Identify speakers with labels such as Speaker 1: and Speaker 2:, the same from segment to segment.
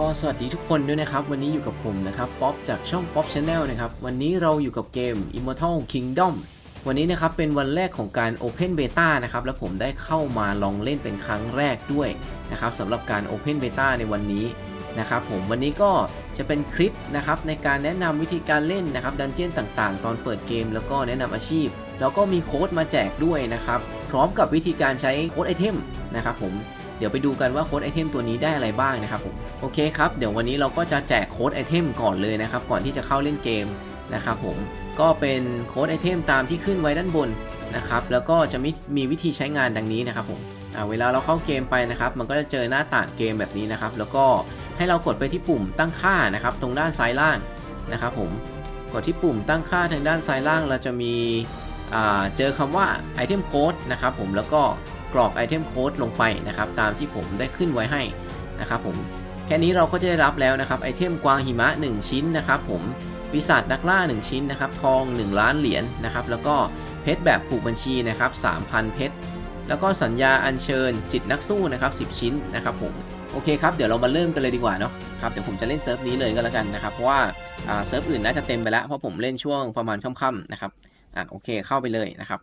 Speaker 1: ก็สวัสดีทุกคนด้วยนะครับ วันนี้อยู่กับผมนะครับป๊อปจากช่อง Pop Channel นะครับวันนี้เราอยู่กับเกม Immortal Kingdom วันนี้นะครับเป็นวันแรกของการ Open Beta นะครับและผมได้เข้ามาลองเล่นเป็นครั้งแรกด้วยนะครับสำหรับการ Open Beta ในวันนี้นะครับผมวันนี้ก็จะเป็นคลิปนะครับในการแนะนำวิธีการเล่นนะครับดันเจี้ยนต่างๆ ตอนเปิดเกมแล้วก็แนะนำอาชีพ แล้วก็มีโค้ดมาแจกด้วยนะครับพร้อมกับวิธีการใช้โค้ดไอเทมนะครับผม เดี๋ยวไปดูกันว่าโค้ดไอเทมตัวนี้ได้อะไรบ้างนะครับผมโอเคครับเดี๋ยววันนี้เราก็จะแจกโค้ดไอเทมก่อนเลยนะครับก่อนที่จะเข้าเล่นเกมนะครับผมก็เป็นโค้ดไอเทมตามที่ขึ้นไว้ด้านบนนะครับแล้วก็จะมีมีวิธีใช้งานดังนี้นะครับผมอ่าเวลาเราเข้าเกมไปนะครับมันก็จะเจอหน้าต่างเกมแบบนี้นะครับแล้วก็ให้เรากดไปที่ปุ่มตั้งค่านะครับตรงด้านซ้ายล่างนะครับผมกดที่ปุ่มตั้งค่าทางด้านซ้ายล่างเราจะมีอ่าเจอคำว่าไอเทมโค้ดนะครับผมแล้วก็ กรอกไอเทมโค้ดลงไปนะครับตามที่ผมได้ขึ้นไว้ให้นะครับผมแค่นี้เราก็จะได้รับแล้วนะครับไอเทมกวางหิมะ 1 ชิ้นนะครับผมปีศาจนักล่า 1 ชิ้นนะครับทอง 1 ล้านเหรียญนะครับแล้วก็เพชรแบบผูกบัญชีนะครับ3,000 เพชรแล้วก็สัญญาอัญเชิญจิตนักสู้นะครับ10 ชิ้นนะครับผมโอเคครับเดี๋ยวเรามาเริ่มกันเลยดีกว่าเนาะครับเดี๋ยวผมจะเล่นเซิร์ฟนี้เลยก็แล้วกันนะครับเพราะว่าอ่าเซิร์ฟอื่นน่าจะเต็มไปแล้วเพราะผมเล่นช่วงประมาณค่ำๆนะครับอะโอเคเข้าไปเลยนะครับ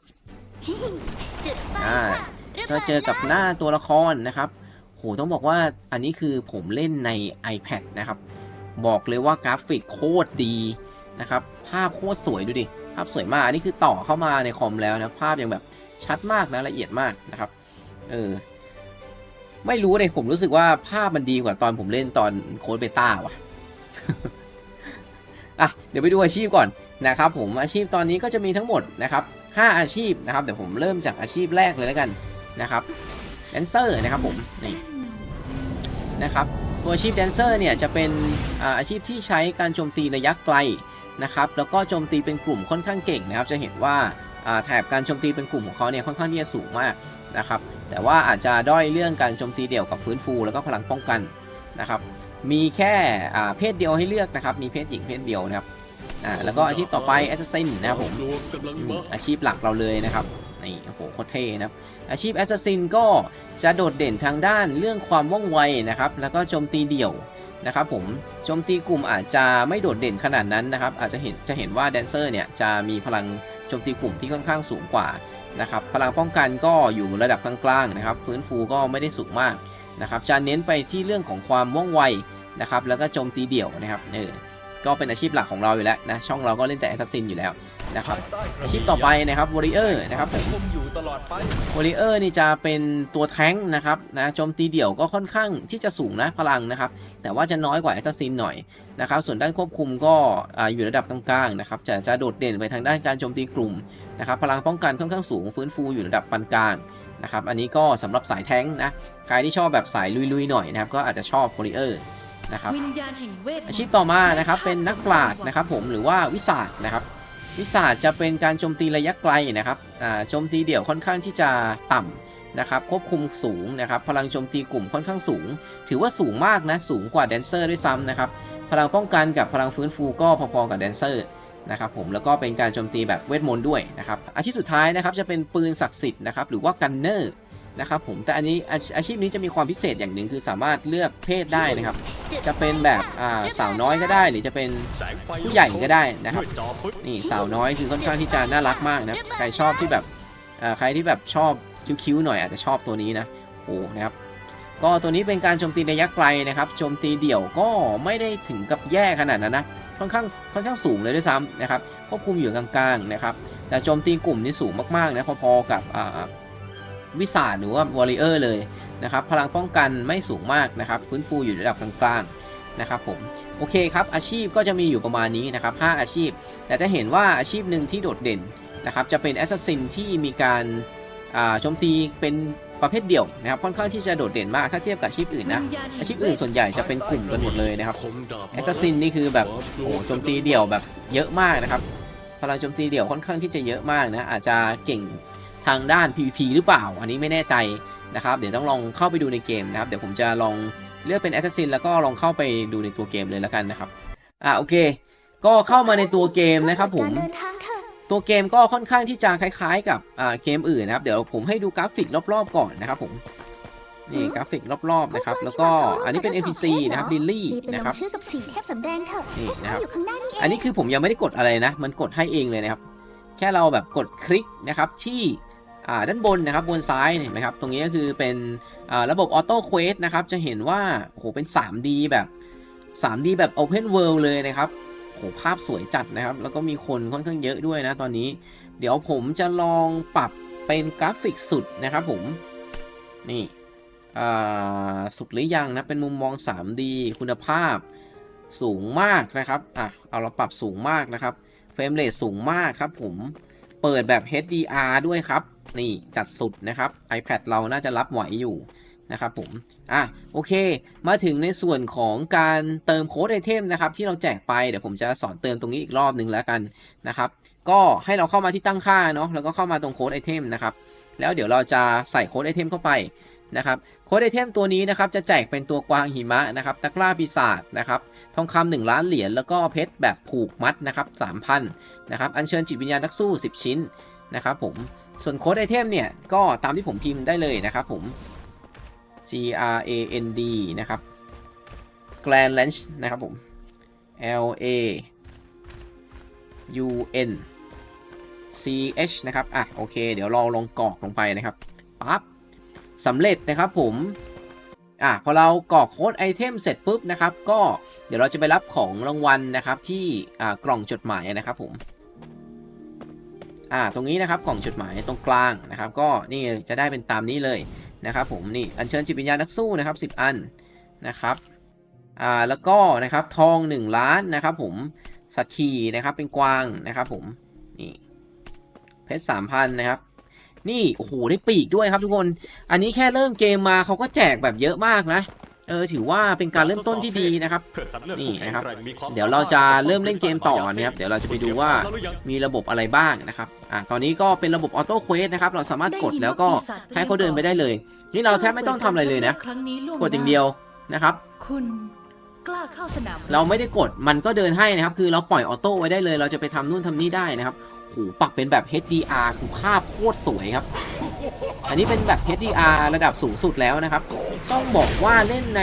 Speaker 2: จุดไฟ
Speaker 1: อ่า
Speaker 2: ค่ะระ
Speaker 1: ก็เจอกับหน้าตัวละครนะครับโหต้องบอกว่าอันนี้คือผมเล่นใน iPad นะครับ บอกเลยว่ากราฟิกโคตรดีนะครับ ภาพโคตรสวยดูดิ ภาพสวยมาก อันนี้คือต่อเข้ามาในคอมแล้วนะ ภาพยังแบบชัดมากนะละเอียดมากนะครับ เออ ไม่รู้เลยผมรู้สึกว่าภาพมันดีกว่าตอนผมเล่นตอนโค้ดเบต้าว่ะ อะ เดี๋ยวไปดูอาชีพก่อนนะครับผมอาชีพตอนนี้ก็จะมีทั้งหมดนะครับ5อาชีพนะครับ เดี๋ยวผมเริ่มจากอาชีพแรกเลยแล้วกัน นะครับแดนเซอร์นะครับผมนี่นะครับตัวอาชีพแดนเซอร์เนี่ยจะเป็นอาชีพที่ใช้การโจมตีระยะไกลนะครับแล้วก็โจมตีเป็นกลุ่มค่อนข้างเก่งนะครับ จะเห็นว่าแถบการโจมตีเป็นกลุ่มของเขาเนี่ยค่อนข้างที่จะสูงมากนะครับแต่ว่าอาจจะด้อยเรื่องการโจมตีเดี่ยวกับฟื้นฟูแล้วก็พลังป้องกันนะครับมีแค่เพศเดียวให้เลือกนะครับ มีเพศหญิงเพศเดียวนะครับแล้วก็อาชีพต่อไปแอสซินนะครับผมอาชีพหลักเราเลยนะครับ นี่โอ้โหโคตรเท่นะครับ อาชีพแอสซัสซินก็จะโดดเด่นทางด้านเรื่องความว่องไวนะครับ แล้วก็โจมตีเดี่ยวนะครับผมโจมตีกลุ่มอาจจะไม่โดดเด่นขนาดนั้นนะครับ อาจจะเห็นจะเห็นว่าแดนเซอร์เนี่ยจะมีพลังโจมตีกลุ่มที่ค่อนข้างสูงกว่านะครับพลังป้องกันก็อยู่ระดับกลางๆนะครับ ฟื้นฟูก็ไม่ได้สูงมากนะครับจะเน้นไปที่เรื่องของความว่องไวนะครับ แล้วก็โจมตีเดี่ยวนะครับเออ ก็เป็นอาชีพหลักของเราอยู่แล้วนะช่องเราก็เล่นแต่แอสซัสซินอยู่แล้วนะครับอาชีพต่อไปนะครับวอริเออร์นะครับผมวอริเออร์นี่จะเป็นตัวแท้งนะครับนะโจมตีเดี่ยวก็ค่อนข้างที่จะสูงนะพลังนะครับ แต่ว่าจะน้อยกว่าแอสซัสซินหน่อยนะครับส่วนด้านควบคุมก็อยู่ระดับกลางๆนะครับจะจะโดดเด่นไปทางด้านการโจมตีกลุ่มนะครับพลังป้องกันค่อนข้างสูงฟื้นฟูอยู่ระดับปานกลางนะครับอันนี้ก็สำหรับสายแท้งนะใครที่ชอบแบบสายลุยๆหน่อยนะครับก็อาจจะชอบวอริเออร์ นะครับ
Speaker 2: วิญญาณแห่งเวทมนต์
Speaker 1: อาชีพต่อมานะครับเป็นนักปราชญ์นะครับผมหรือว่าวิสาดนะครับวิสาดจะเป็นการโจมตีระยะไกลนะครับอ่าโจมตีเดี่ยวค่อนข้างที่จะต่ำนะครับควบคุมสูงนะครับพลังโจมตีกลุ่มค่อนข้างสูง ถือว่าสูงมากนะสูงกว่าแดนเซอร์ด้วยซ้ำนะครับพลังป้องกันกับพลังฟื้นฟูก็พอๆกับแดนเซอร์นะครับผมแล้วก็เป็นการโจมตีแบบเวทมนต์ด้วยนะครับอาชีพสุดท้ายนะครับจะเป็นปืนศักดิ์สิทธิ์นะครับหรือว่ากันเนอร์ นะครับผมแต่อันนี้อาอาชีพนี้จะมีความพิเศษอย่างหนึ่งคือสามารถเลือกเพศได้นะครับ
Speaker 2: จุด
Speaker 1: จะเป็นแบบอ่าสาวน้อยก็ได้ หรือจะเป็น
Speaker 3: แสงไฟ
Speaker 1: ผู้ใหญ่ก็ได้นะครับ
Speaker 3: ด้วยจอปึ๊บ
Speaker 1: นี่สาวน้อยคือค่อนข้างที่จะน่ารักมากนะใครชอบที่แบบอ่าใครที่แบบชอบคิ้วๆหน่อยอาจจะชอบตัวนี้นะโอ้นะครับก็ตัวนี้เป็นการโจมตีระยะไกลนะครับโจมตีเดี่ยวก็ไม่ได้ถึงกับแย่ขนาดนั้นนะค่อนข้างค่อนข้างสูงเลยด้วยซ้ำนะครับควบคุมอยู่กลางๆนะครับแต่โจมตีกลุ่มนี่สูงมากๆนะพอๆกับอ่า วิสาหรือว่าวอริเออร์เลยนะครับพลังป้องกันไม่สูงมากนะครับฟื้นฟูอยู่ระดับกลางๆนะครับผมโอเคครับอาชีพก็จะมีอยู่ประมาณนี้นะครับ5อาชีพ แต่จะเห็นว่าอาชีพหนึ่งที่โดดเด่นนะครับจะเป็นแอสซัสซินที่มีการาโจมตีเป็นประเภทเดี่ยวนะครับค่อนข้างที่จะโดดเด่นมากถ้าเทียบกับอาชีพอื่นนะอาชีพอื่นส่วนใหญ่จะเป็นกลุ่มกันหมดเลยนะครับแอสซัสซินนี่คือแบบโอ้โจมตีเดี่ยวแบบเยอะมากนะครับพลังโจมตีเดี่ยวค่อนข้างที่จะเยอะมากนะอาจจะเก่ง ทางด้าน PVP หรือเปล่า อันนี้ไม่แน่ใจนะครับ เดี๋ยวต้องลองเข้าไปดูในเกมนะครับ เดี๋ยวผมจะลองเลือกเป็นแอสซัสซินแล้วก็ลองเข้าไปดูในตัวเกมเลยแล้วกันนะครับ อ่าโอเค ก็เข้ามาในตัวเกมนะครับผม
Speaker 2: การเดินทางเถอะ
Speaker 1: ตัวเกมก็ค่อนข้างที่จะคล้ายๆ กับอ่าเกมอื่นนะครับ เดี๋ยวผมให้ดูกราฟิกรอบๆก่อนนะครับผมนี่กราฟิกรอบๆนะครับ แล้วก็อันนี้เป็น NPC นะครับลิลลี่
Speaker 2: รีบไปล
Speaker 1: นะ
Speaker 2: ง
Speaker 1: ครับ
Speaker 2: ชื่อกับสีเทพสำแดงเถอะ
Speaker 1: นี่นะครับ
Speaker 2: อยู่ข้างหน้านี่เอง
Speaker 1: อันนี้คือผมยังไม่ได้กดอะไรนะ มันกดให้เองเลยนะครับ แค่เราแบบกดคลิกนะครับที่อ่า ด้านบนนะครับบนซ้ายเห็นไหมครับตรงนี้ก็คือเป็นระบบออโต้เควสนะครับจะเห็นว่าโหเป็น 3D แบบ 3D แบบ Open World เลยนะครับโหภาพสวยจัดนะครับ แล้วก็มีคนค่อนข้างเยอะด้วยนะตอนนี้ เดี๋ยวผมจะลองปรับเป็นกราฟิกสุดนะครับผม นี่สุดหรือยังนะ เป็นมุมมอง 3D คุณภาพสูงมากนะครับ อะ เอาเราปรับสูงมากนะครับ เฟรมเรทสูงมากครับผม เปิดแบบ HDR ด้วยครับ นี่จัดสุดนะครับ iPad เราน่าจะรับไหวอยู่นะครับผม อะโอเค มาถึงในส่วนของการเติมโค้ดไอเทมนะครับที่เราแจกไป เดี๋ยวผมจะสอนเติมตรงนี้อีกรอบหนึ่งแล้วกันนะครับ ก็ให้เราเข้ามาที่ตั้งค่าเนาะ แล้วก็เข้ามาตรงโค้ดไอเทมนะครับ แล้วเดี๋ยวเราจะใส่โค้ดไอเทมเข้าไป นะครับโค้ดไอเทมตัวนี้นะครับจะแจกเป็นตัวกวางหิมะนะครับตะกร้าปีศาจนะครับทองคำ1ล้านเหรียญแล้วก็เพชรแบบผูกมัดนะครับ3,000นะครับอัญเชิญจิตวิญญาณนักสู้ 10 ชิ้นนะครับผมส่วนโค้ดไอเทมเนี่ยก็ตามที่ผมพิมพ์ได้เลยนะครับผม G R A N D นะครับ Grand Range นะครับผม L A U N C H นะครับ อะ โอเค เดี๋ยวเราลงกรอกลงไปนะครับ ปั๊บ สำเร็จนะครับผมอะพอเรากรอกโค้ดไอเทมเสร็จปุ๊บนะครับ ก็เดี๋ยวเราจะไปรับของรางวัลนะครับที่อ่ากล่องจดหมายนะครับผมอ่าตรงนี้นะครับกล่องจดหมายตรงกลางนะครับ ก็นี่จะได้เป็นตามนี้เลยนะครับ ผมนี่อัญเชิญจิตวิญญาณนักสู้นะครับ 10 อันนะครับอ่าแล้วก็นะครับทอง 1 ล้านนะครับ ผมสัตว์ขี่นะครับเป็นกวางนะครับ ผมนี่เพชรสามพันนะครับ นี่โอ้โหได้ปีกด้วยครับทุกคน อันนี้แค่เริ่มเกมมาเขาก็แจกแบบเยอะมากนะเออถือว่าเป็นการเริ่มต้นที่ดีนะครับนี่นะครับ เดี๋ยวเราจะเริ่มเล่นเกมต่อนะครับ เดี๋ยวเราจะไปดูว่ามีระบบอะไรบ้างนะครับอะตอนนี้ก็เป็นระบบออโต้เควสนะครับเราสามารถกดแล้วก็ให้เขาเดินไปได้เลย นี่เราแทบไม่ต้องทำอะไรเลยนะ
Speaker 3: ครั้งนี้ล่วง
Speaker 1: กดอย่างเดียวนะครับ
Speaker 3: คุณกล้าเข้าสนาม
Speaker 1: เราไม่ได้กดมันก็เดินให้นะครับ คือเราปล่อยออโต้ไว้ได้เลย เราจะไปทำนู่นทำนี่ได้นะครับ โหปรับเป็นแบบ HDR คือภาพโคตรสวยครับ อันนี้เป็นแบบ HDR ระดับสูงสุดแล้วนะครับ ต้องบอกว่าเล่นใน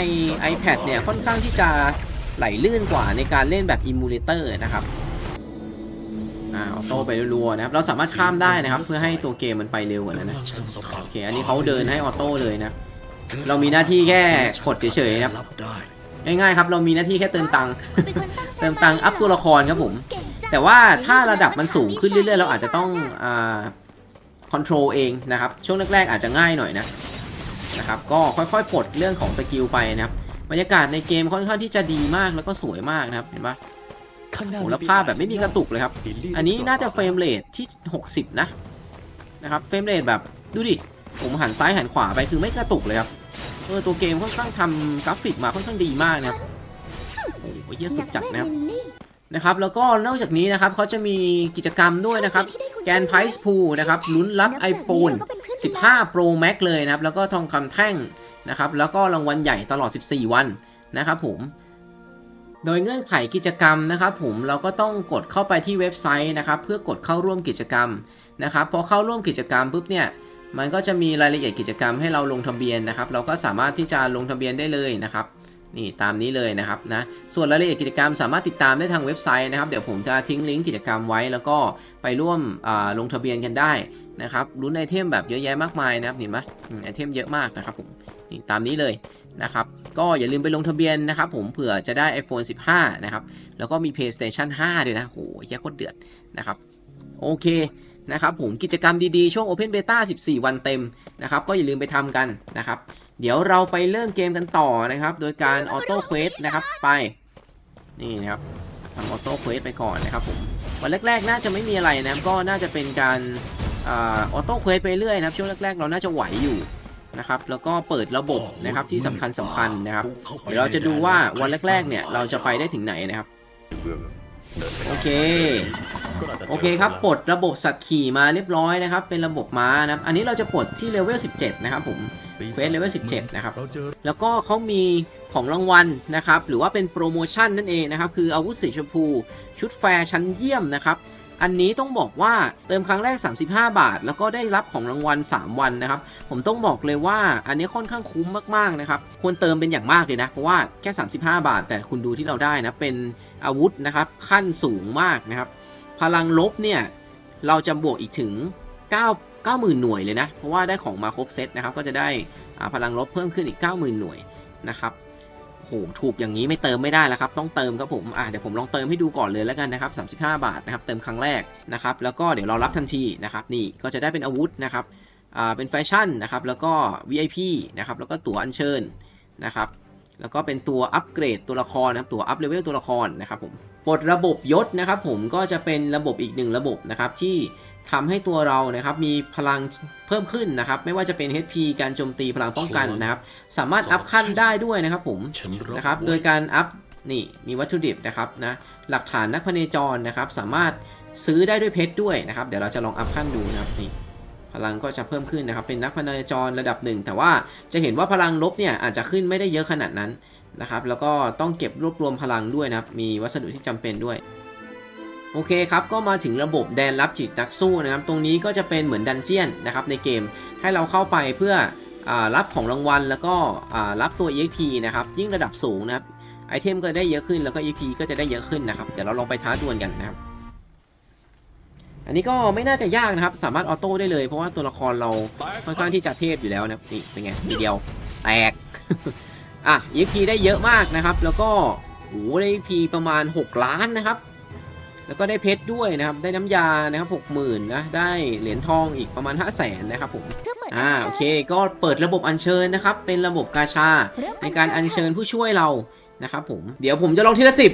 Speaker 1: iPad เนี่ยค่อนข้างที่จะไหลลื่นกว่าในการเล่นแบบ Emulator นะครับอ่าอโต้ไปรัวๆนะครับ เราสามารถข้ามได้นะครับ เพื่อให้ตัวเกมมันไปเร็วกว่านั้นนะโอเคอันนี้เขาเดินให้ออโต้เลยนะ เรามีหน้าที่แค่กดเฉยๆนะครับง่ายๆครับ เรามีหน้าที่แค่เติมตังค์
Speaker 2: เติ
Speaker 1: มตังค์อัพตัวละครครับผม แต่ว่าถ้าระดับมันสูงขึ้นเรื่อยๆ เราอาจจะต้องอ่าคอนโทรลเองนะครับ ช่วงแรกๆ อาจจะง่ายหน่อยนะนะครับ ก็ค่อยๆปลดเรื่องของสกิลไปนะครับบรรยากาศในเกมค่อนข้างที่จะดีมากแล้วก็สวยมากนะครับเห็นปะโอ้โหแล้วภาพแบบไม่มีกระตุกเลยครับ อันนี้น่าจะเฟรมเรทที่ 60 นะนะครับเฟรมเรทแบบดูดิผมหันซ้ายหันขวาไปคือไม่กระตุกเลยครับเออตัวเกมค่อนข้างทำกราฟิกมาค่อนข้างดีมากนะครับโอ้โหเฮียสุดจัดนะครับ
Speaker 2: นะ
Speaker 1: ครับแล้วก็นอกจากนี้นะครับเขาจะมีกิจกรรมด้วยนะครับแกนไพส์พูนะครับลุ้นรับ iPhone
Speaker 2: เราก็เป็นเพื่อนกัน
Speaker 1: 15 Pro Max เลยนะครับแล้วก็ทองคำแท่งนะครับแล้วก็รางวัลใหญ่ตลอด 14 วันนะครับผม โดยเงื่อนไขกิจกรรมนะครับผมเราก็ต้องกดเข้าไปที่เว็บไซต์นะครับเพื่อกดเข้าร่วมกิจกรรมนะครับพอเข้าร่วมกิจกรรมปุ๊บเนี่ยมันก็จะมีรายละเอียดกิจกรรมให้เราลงทะเบียนนะครับ เราก็สามารถที่จะลงทะเบียนได้เลยนะครับ นี่ตามนี้เลยนะครับนะส่วนรายละเอียดกิจกรรมสามารถติดตามได้ทางเว็บไซต์นะครับ เดี๋ยวผมจะทิ้งลิงก์กิจกรรมไว้ แล้วก็ไปร่วมลงทะเบียนกันได้นะครับลุ้นไอเทมแบบเยอะแยะมากมายนะครับเห็นไหมไอเทมเยอะมากนะครับผมนี่ตามนี้เลยนะครับก็อย่าลืมไปลงทะเบียนนะครับผมเผื่อจะได้ iPhone 15 นะครับ แล้วก็มี PlayStation 5 ด้วยนะโหเฮียโคตรเดือดนะครับ โอเคนะครับผมกิจกรรมดีๆ ช่วง Open Beta 14 วันเต็มนะครับ ก็อย่าลืมไปทำกันนะครับ เดี๋ยวเราไปเริ่มเกมกันต่อนะครับ โดยการออโต้เควสนะครับไป นี่นะครับทำออโต้เควสไปก่อนนะครับผมวันแรกๆน่าจะไม่มีอะไรนะครับก็น่าจะเป็นการอาออโต้เควสไปเรื่อยนะครับ ช่วงแรกๆ เราน่าจะไหวอยู่นะครับแล้วก็เปิดระบบนะครับที่สำคัญสำคัญนะครับ เดี๋ยวเราจะดูว่าวันแรกๆเนี่ยเราจะไปได้ถึงไหนนะครับ โอเค โอเคครับปลดระบบสัตว์ขี่มาเรียบร้อยนะครับ เป็นระบบม้านะครับ อันนี้เราจะปลดที่เลเวล 17 นะครับผมเควสเลเวล 17 นะครับ แล้วก็เขามีของรางวัลนะครับ หรือว่าเป็นโปรโมชั่นนั่นเองนะครับ คืออาวุธสีชมพู ชุดแฟร์ชั้นเยี่ยมนะครับ อันนี้ต้องบอกว่าเติมครั้งแรก 35 บาท แล้วก็ได้รับของรางวัล 3 วันนะครับ ผมต้องบอกเลยว่าอันนี้ค่อนข้างคุ้มมากๆนะครับ ควรเติมเป็นอย่างมากเลยนะ เพราะว่าแค่ 35 บาท แต่คุณดูที่เราได้นะ เป็นอาวุธนะครับ ขั้นสูงมากนะครับ พลังลบเนี่ย เราจะบวกอีกถึง 9 90,000 หน่วยเลยนะ เพราะว่าได้ของมาครบเซตนะครับ ก็จะได้พลังลบเพิ่มขึ้นอีก 90,000 หน่วยนะครับ ถูกอย่างนี้ไม่เติมไม่ได้แล้วครับ ต้องเติมครับผมอะเดี๋ยวผมลองเติมให้ดูก่อนเลยแล้วกันนะครับ 35 บาทนะครับ เติมครั้งแรกนะครับ แล้วก็เดี๋ยวเรารับทันทีนะครับ นี่ก็จะได้เป็นอาวุธนะครับอ่าเป็นแฟชั่นนะครับ แล้วก็ VIP นะครับ แล้วก็ตั๋วอัญเชิญนะครับ แล้วก็เป็นตัวอัปเกรดตัวละครนะครับ ตัวอัพเลเวลตัวละครนะครับผมปลดระบบยศนะครับผมก็จะเป็นระบบอีกหนึ่งระบบนะครับที่ ทำให้ตัวเรานะครับมีพลังเพิ่มขึ้นนะครับ ไม่ว่าจะเป็น HP การโจมตีพลังป้องกันนะครับ สามารถอัพขั้นได้ด้วยนะครับผม
Speaker 4: ฉันรับ
Speaker 1: นะครับ โดยการอัพนี่มีวัตถุดิบนะครับนะหลักฐานนักพเนจรนะครับ สามารถซื้อได้ด้วยเพชรด้วยนะครับ เดี๋ยวเราจะลองอัพขั้นดูนะครับนี่พลังก็จะเพิ่มขึ้นนะครับ เป็นนักพเนจรระดับหนึ่งแต่ว่าจะเห็นว่าพลังลบเนี่ยอาจจะขึ้นไม่ได้เยอะขนาดนั้นนะครับ แล้วก็ต้องเก็บรวบรวมพลังด้วยนะครับ มีวัสดุที่จำเป็นด้วย โอเคครับ ก็มาถึงระบบแดนรับจิตนักสู้นะครับ ตรงนี้ก็จะเป็นเหมือนดันเจียนนะครับในเกมให้เราเข้าไปเพื่ออรับของรางวัลแล้วก็รับตัว EXP นะครับ ยิ่งระดับสูงนะครับไอเทมก็ได้เยอะขึ้นแล้วก็ EP ก็จะได้เยอะขึ้นนะครับ เดี๋ยวเราลองไปท้าดวลกันนะครับ อันนี้ก็ไม่น่าจะยากนะครับ สามารถออโต้ได้เลย เพราะว่าตัวละครเราค่อนข้างที่จะเทพอยู่แล้วนะนี่เป็นไงทีเดียวแตก อะ EP ได้เยอะมากนะครับ แล้วก็โอ้ได้ EP ประมาณ 6 ล้านนะครับ แล้วก็ได้เพชรด้วยนะครับ ได้น้ำยานะครับ60,000นะ ได้เหรียญทองอีกประมาณ 5 0 0 0 0นนะครับผม
Speaker 2: เพื่อเปิด
Speaker 1: อ่า
Speaker 2: ญ
Speaker 1: โอ
Speaker 2: ชิญ
Speaker 1: เค ก็เปิดระบบอัญเชิญนะครับ เป็นระบบกาชา
Speaker 2: เริ่ม
Speaker 1: ในการอัญเชิญผู้ช่วยเรา นะครับผม เดี๋ยวผมจะลองทีละสิบ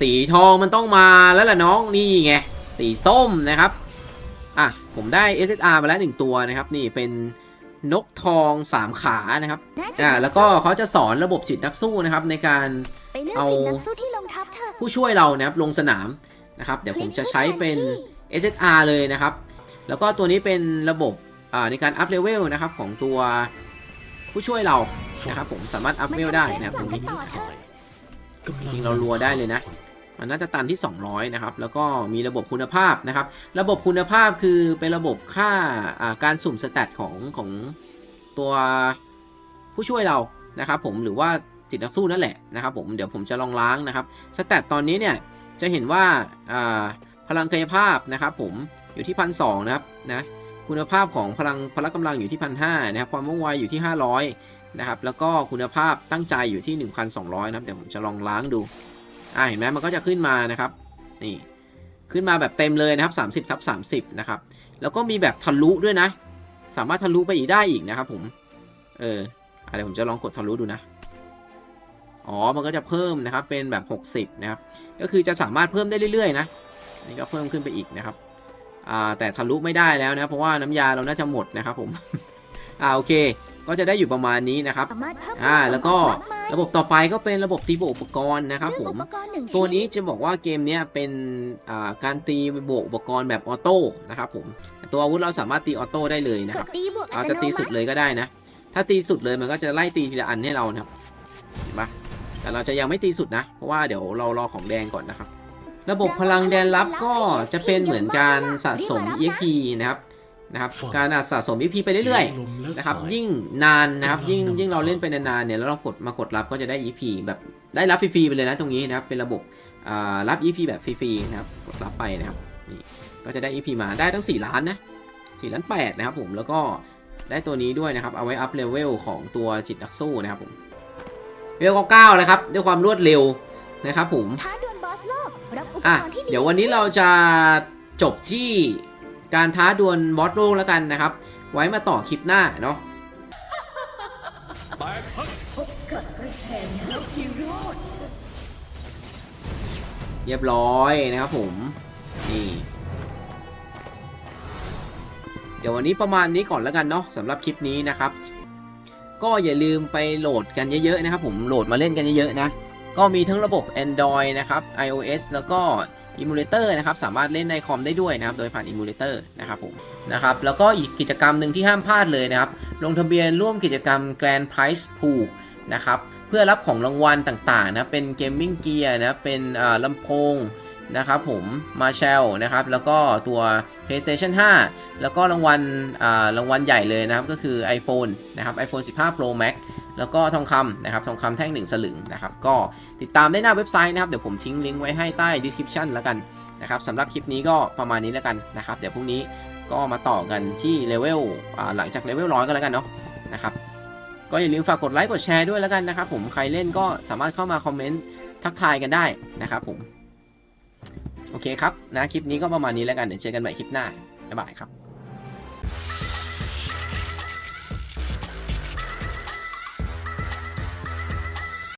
Speaker 1: สีทองมันต้องมาแล้วล่ะน้อง นี่ไง สีส้มนะครับ อะ ผมได้ SSR มาแล้วหนึ่งตัวนะครับ นี่เป็นนกทอง 3 ขานะครับ
Speaker 2: น่าจะ
Speaker 1: อ่า แล้วก็เขาจะสอนระบบจิตนักสู้นะครับในการ
Speaker 2: ไปเลือก
Speaker 1: เอา
Speaker 2: จิตนักสู้ที่ลงทับเธอะ
Speaker 1: ผู้ช่วยเรานะครับลงสนาม นะครับเดี๋ยวผมจะใช้เป็น SSR เลยนะครับ แล้วก็ตัวนี้เป็นระบบอ่าในการอัพเลเวลนะครับของตัวผู้ช่วยเรานะครับผมสามารถอัพเวลได้นะครับตรงนี้จริงๆเรารัวได้เลยนะ มันน่าจะตันที่ 200 นะครับ แล้วก็มีระบบคุณภาพนะครับ ระบบคุณภาพคือเป็นระบบค่าอ่าการสุ่มสแตทของของตัวผู้ช่วยเรานะครับผมหรือว่าจิตนักสู้นั่นแหละนะครับผมเดี๋ยวผมจะลองล้างนะครับสแตทตอนนี้เนี่ย จะเห็นว่าพลังกายภาพนะครับผมอยู่ที่พันสนะครับนะคุณภาพของพลังพละกำลังอยู่ที่พันห้านะครับความว่องไวอยู่ที่ 500นะครับแล้วก็คุณภาพตั้งใจอยู่ที่ 1,200นะครับเดี๋ยวผมจะลองล้างดูอ่าเห็นไหมมันก็จะขึ้นมานะครับนี่ขึ้นมาแบบเต็มเลยนะครับ 30ทับ30นะครับแล้วก็มีแบบทะลุด้วยนะ สามารถทะลุไปอีกได้อีกนะครับผมเอออะเดี๋ยวผมจะลองกดทะลุดูนะ อ๋อ มันก็จะเพิ่มนะครับ เป็นแบบ 60 นะครับ ก็คือจะสามารถเพิ่มได้เรื่อยๆนะ นี่ก็เพิ่มขึ้นไปอีกนะครับ อ่า แต่ทะลุไม่ได้แล้วนะ เพราะว่าน้ำยาเราน่าจะหมดนะครับผม อ่า โอเค ก็จะได้อยู่ประมาณนี้นะครับ
Speaker 2: สามารถเพิ่ม
Speaker 1: อ่า
Speaker 2: คุณสมบัติ
Speaker 1: แล้วก็
Speaker 2: มากมาย
Speaker 1: ระบบต่อไปก็เป็นระบบตีบวกอุปกรณ์นะครับผ
Speaker 2: เลือก
Speaker 1: ม
Speaker 2: อุปกรณ์หนึ่ง
Speaker 1: ตัวนี้
Speaker 2: ชิ้
Speaker 1: จะบอกว่าเกมเนี้ยเป็นอ่าการตีบวกอุปกรณ์แบบออโต้นะครับผม ตัวอาวุธเราสามารถตีออโต้ได้เลยนะ
Speaker 2: ก
Speaker 1: ครั
Speaker 2: ด
Speaker 1: บ
Speaker 2: ตีบวกอั
Speaker 1: อาจ
Speaker 2: ต
Speaker 1: จะ
Speaker 2: โน
Speaker 1: ตีสุ
Speaker 2: มั
Speaker 1: ด
Speaker 2: ติ
Speaker 1: เลยก็ได้นะ ถ้าตีสุดเลยมันก็จะไล่ตีทีละอันให้เรานะครับเห็นปะ แต่เราจะยังไม่ตีสุดนะ เพราะว่าเดี๋ยวเรารอของแดงก่อนนะครับ ระบบพลังแดนลับก็จะเป็นเหมือนการสะสม EXP นะครับนะครับการสะสม EXP ไปเรื่อยๆนะครับยิ่งนานนะครับยิ่งยิ่งเราเล่นไปนานๆเนี่ยแล้วเรากดมากดรับก็จะได้ EP แบบได้รับฟรีๆไปเลยนะตรงนี้นะครับเป็นระบบอ่ารับ EP แบบฟรีๆนะครับกดรับไปนะครับนี่ก็จะได้ EP มาได้ตั้ง 4 ล้านนะ4ล้าน8นะครับผมแล้วก็ได้ตัวนี้ด้วยนะครับ เอาไว้อัพเลเวลของตัวจิตนักสู้นะครับผม เลเวลเก้าเลยครับด้วยความรวดเร็วนะครับผม
Speaker 2: ท้าดวลบอสโลกรับอุป
Speaker 1: อะ
Speaker 2: กรณ์ที่ดี
Speaker 1: เดี๋ยววันนี้เราจะจบที่การท้าดวลบอสโลกแล้วกันนะครับ ไว้มาต่อคลิปหน้าเนาะเรียบร้อยนะครับผม นี่ เดี๋ยววันนี้ประมาณนี้ก่อนแล้วกันเนาะสำหรับคลิปนี้นะครับ ก็อย่าลืมไปโหลดกันเยอะๆนะครับผมโหลดมาเล่นกันเยอะๆนะ ก็มีทั้งระบบ Android นะครับ iOS แล้วก็ Emulator นะครับสามารถเล่นในคอมได้ด้วยนะครับ โดยผ่าน Emulator นะครับผมนะครับแล้วก็อีกกิจกรรมหนึ่งที่ห้ามพลาดเลยนะครับ ลงทะเบียนร่วมกิจกรรม Grand Prize Pool นะครับเพื่อรับของรางวัลต่างๆนะเป็นเกมมิ่งเกียร์นะเป็นลำโพง นะครับผมมาเชลนะครับแล้วก็ตัว PlayStation 5 แล้วก็รางวัลอ่ารางวัลใหญ่เลยนะครับก็คือ iPhone นะครับ iPhone 15 Pro Max แล้วก็ทองคำนะครับทองคำแท่ง 1 สลึงนะครับก็ติดตามได้หน้าเว็บไซต์นะครับ เดี๋ยวผมทิ้งลิงก์ไว้ให้ใต้ description แล้วกันนะครับสำหรับคลิปนี้ก็ประมาณนี้แล้วกันนะครับ เดี๋ยวพรุ่งนี้ก็มาต่อกันที่เลเวลอ่าหลังจากเลเวลร้อยก็แล้วกันเนาะนะครับก็อย่าลืมฝากกดไลค์กดแชร์ด้วยแล้วกันนะครับผมใครเล่นก็สามารถเข้ามาคอมเมนต์ทักทายกันได้นะครับผม โอเคครับนะคลิปนี้ก็ประมาณนี้แล้วกันเดี๋ยวเจอกันใหม่คลิปหน้าบ๊ายบายครับ